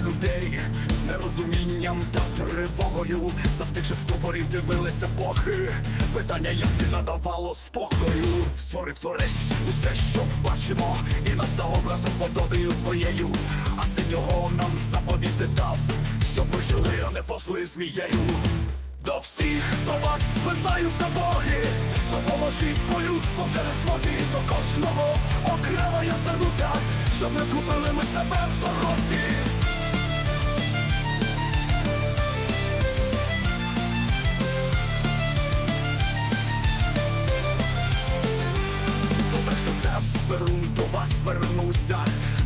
людей. З нерозумінням та тривогою, застигши в ступорі, дивилися бохи. Питання, як ти надавало спокою, створив творець усе, що бачимо, і нас за образом подобою своєю, а синього нам заповіти дав, щоб ми жили, а не посли змією. До всіх до вас звертаюся боги, допоможіть по-людству вже не до кожного окремо я звернуся, щоб не згубили ми себе в дорозі.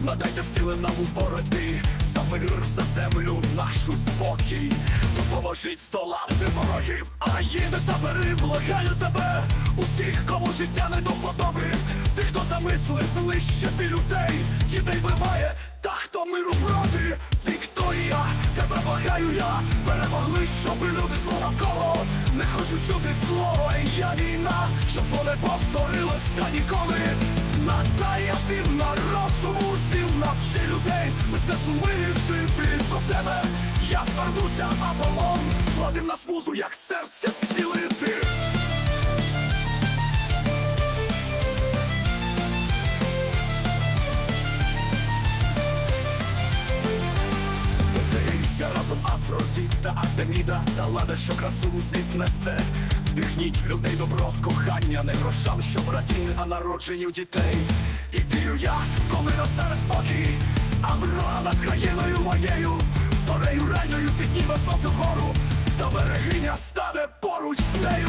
Надайте сили нам у боротьбі. За мир, за землю, нашу спокій. Допоможіть здолати ворогів. А їде забери, благаю тебе. Усіх, кому життя не до вподоби. Тих, хто замислив знищити людей. Дітей вбиває, та хто миру проти. Вікторія, тебе благаю я. Перемогли, щоб люди зло навколо Не хочу чути слово, я війна Щоб зло не повторилося ніколи. Надай ти на розуму Мистецтву жити до тебе. Я звернуся, Аполлон Владив нас музу, як серця зцілити разом Афродіта, Артеміда та лада, що красу у Вдихніть в людей добро, кохання, не грошам, щоб раділи, а народженню дітей. І вірю я, коли настане спокій, Ранньою підніме сонце вгору. Та берегиня стане поруч з нею